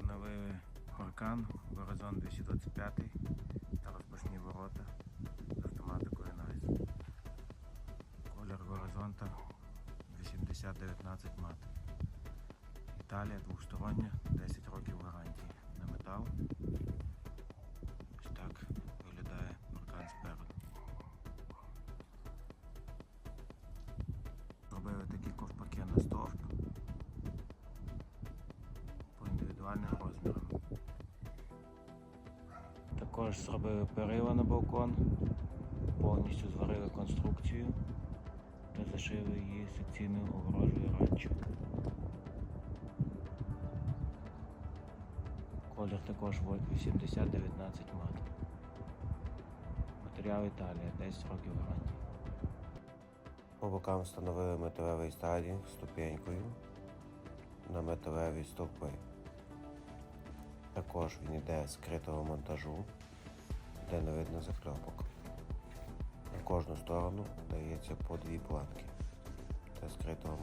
Встановили паркан, горизонт 225 та розпашні ворота з автоматикою NICE. Колір горизонта 8019 мат. Італія двостороння, 10 років гарантії на метал. Також зробили перила на балкон, повністю зварили конструкцію та зашили її секційною огорожею ранчо. Колір також 8019 мат. Матеріал Італія, 10 років гарантії. По бокам встановили металевий стадінг ступенькою на металеві стовпи. Також він йде скритого монтажу, де не видно закльопок. На кожну сторону дається по дві планки та скритого.